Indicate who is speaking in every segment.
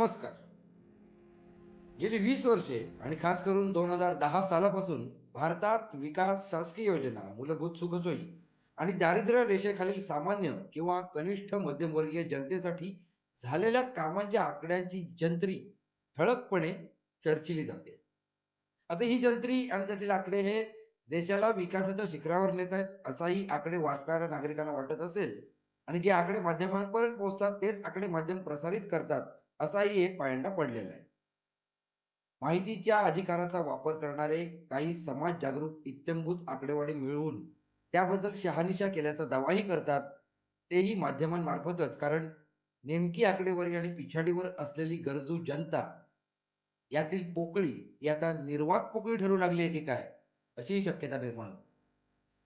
Speaker 1: नमस्कार. गेली वीस वर्षे आणि खास करून दोन हजार दहा सालापासून भारतात विकास शासकीय योजना मूलभूत सुखसोयी आणि दारिद्र्य रेषेखालील सामान्य किंवा कनिष्ठ मध्यमवर्गीय जनतेसाठी झालेल्या कामांच्या आकड्यांची जंत्री ठळकपणे चर्चिली जाते. आता ही जंत्री आणि त्यातील आकडे हे देशाला विकासाच्या शिखरावर नेत आहेत असाही आकडे वाचणाऱ्या नागरिकांना वाटत असेल. आणि जे आकडे माध्यमांपर्यंत पोहोचतात तेच आकडे माध्यम प्रसारित करतात असाही एक पायंडा पडलेला आहे. माहितीच्या अधिकाराचा वापर करणारे काही समाज जागरूक इत्यंभूत आकडेवारी मिळवून त्याबद्दल शहानिशा केल्याचा दावाही करतात तेही माध्यमांमार्फतच. कारण नेमकी आकडेवारी आणि पिछाडीवर असलेली गरजू जनता यातील पोकळी याचा आता निर्वाक पोकळी ठरू लागली आहे की काय अशीही शक्यता निर्माण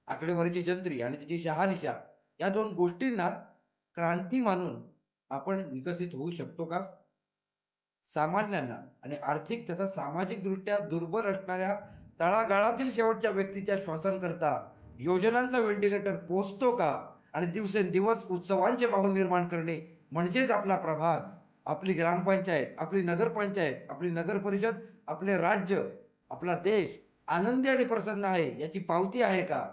Speaker 1: आकडेवारीची जंत्री आणि तिची शहानिशा या दोन गोष्टींना क्रांती मानून आपण विकसित होऊ शकतो का? सामान्यांना आणि आर्थिक तथा सामाजिकदृष्ट्या दुर्बल असणाऱ्या तळागाळातील शेवटच्या व्यक्तीच्या श्वासांकरता योजनांचा व्हेंटिलेटर पोचतो का? आणि दिवसेंदिवस उत्सवांचे माहोल निर्माण करणे म्हणजेच आपला प्रभाग. आपली ग्रामपंचायत आपली नगरपंचायत आपली नगर परिषद आपले राज्य आपला देश आनंदी आणि प्रसन्न आहे याची पावती आहे का?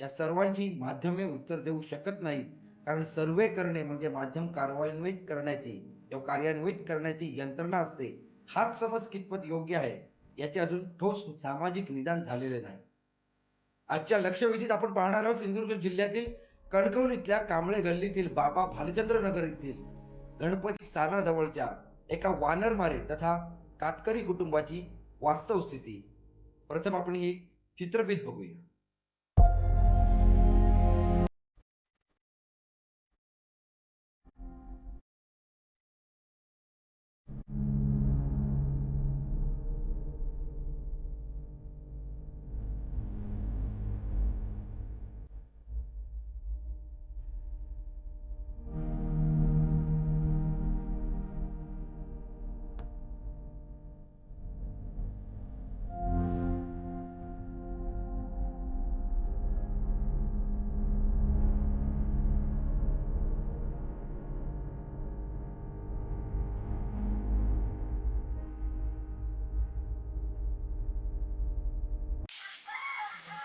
Speaker 1: या सर्वांची माध्यमे उत्तर देऊ शकत नाही कारण सर्वे करणे म्हणजे माध्यम कार्यान्वित करण्याची. कार्यान्वित करण्याची यंत्रणा असते हाच समज कितपत योग्य आहे याचे अजून ठोस सामाजिक निदान झालेले नाही. आजच्या लक्षवेधीत आपण पाहणार आहोत सिंधुदुर्ग जिल्ह्यातील कणकवलीतल्या कांबळे गल्लीतील बाबा भालचंद्र नगर येथील गणपती सानाजवळच्या एका वानरमारे तथा कातकरी कुटुंबाची वास्तव स्थिती. प्रथम आपण ही चित्रफित बघूया.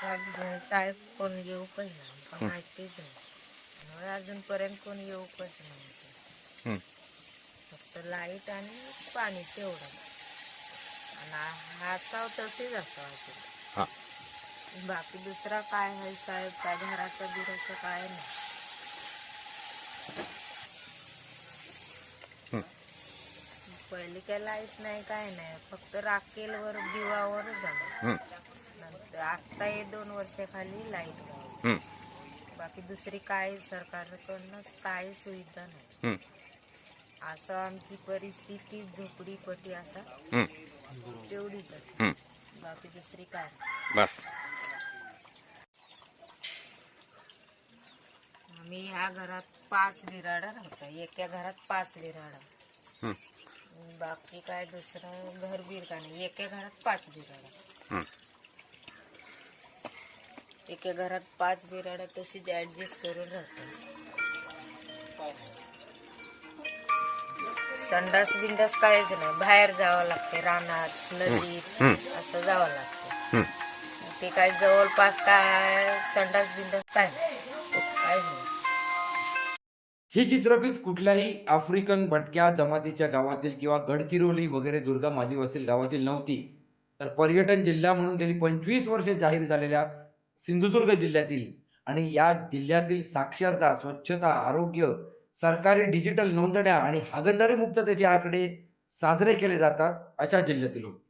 Speaker 2: साहेब कोण येऊ पण नाही. माहितीच नाही अजूनपर्यंत कोण येऊ पण नाही.
Speaker 3: हं.
Speaker 2: फक्त लाइट आणि पाणी तेवढं. आणि हाताव तसेच असावं
Speaker 3: हा.
Speaker 2: बाकी दुसरा काय आहे साहेब? काय घराचं बिराचं काय नाही.
Speaker 3: हं.
Speaker 2: पहिले काय लाइट नाही काय नाही. फक्त राखेलवर दिवावर झालं.
Speaker 3: हं.
Speaker 2: आता हे दोन वर्षाखाली लाइट
Speaker 3: हं.
Speaker 2: बाकी दुसरी काय सरकारकडनं काय सुविधा नाही
Speaker 3: हं.
Speaker 2: असं आमची परिस्थिती झोपडीपट्टी असा. तेवढीच
Speaker 3: हं.
Speaker 2: बाकी दुसरी काय
Speaker 3: बस
Speaker 2: आम्ही ह्या घरात पाच बिराडा राहतो एका घरात पाच बिराडा. बाकी काय दुसरं घर बीर का नाही एका घरात पाच बिराडा
Speaker 3: हं.
Speaker 2: एका घरात पाच बिराडा तशीच ऍडजस्ट करून राहतो संडास बिंडास काहीच नाही बाहेर जावं लागते रानात नदीत
Speaker 3: हं.
Speaker 2: असं जावं लागतं
Speaker 3: हं.
Speaker 2: ते काय जवळपास काय संडास बिंडास काय. काय
Speaker 1: ही चित्रफित कुठल्याही आफ्रिकन भटक्या जमातीच्या गावातील किंवा गडचिरोली वगैरे दुर्गम आदिवासी गावातील नव्हती तर पर्यटन जिल्हा म्हणून गेली पंचवीस वर्षे जाहीर झालेल्या सिंधुदुर्ग जिल्ह्यातील आणि या जिल्ह्यातील साक्षरता स्वच्छता आरोग्य सरकारी डिजिटल नोंदण्या आणि हागणदारी मुक्ततेचे आकडे साजरे केले जातात अशा जिल्ह्यातील होते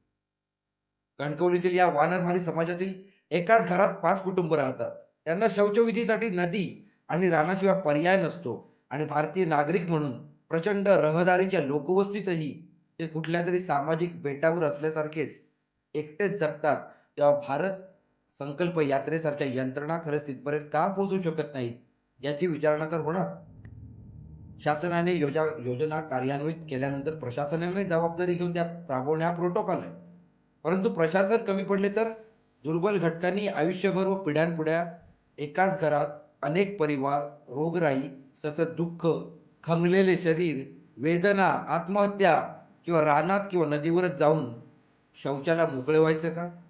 Speaker 1: कणकवलीतील या वानरमारी समाजातील एकाच घरात पाच कुटुंब राहतात. त्यांना शौचविधीसाठी नदी आणि रानाशिवाय पर्याय नसतो आणि भारतीय नागरिक म्हणून प्रचंड रहदारीच्या लोकवस्तीतही ते कुठल्या तरी सामाजिक बेटावर असल्यासारखेच एकटेच जगतात. तेव्हा भारत संकल्प यात्रेसारख्या यंत्रणा खरंच तिथपर्यंत का पोहोचू शकत नाही? याची विचारणा तर होणार. शासनाने योजा योजना कार्यान्वित केल्यानंतर प्रशासनाने जबाबदारी घेऊन त्या राबवणे हा प्रोटोकॉल आहे. परंतु प्रशासन कमी पडले तर दुर्बल घटकांनी आयुष्यभर व पिढ्यानपिढ्या एकाच घरात अनेक परिवार रोगराई सतत दुःख खंगलेले शरीर वेदना आत्महत्या किंवा रानात किंवा नदीवरच जाऊन शौचाला मोकळे व्हायचं का?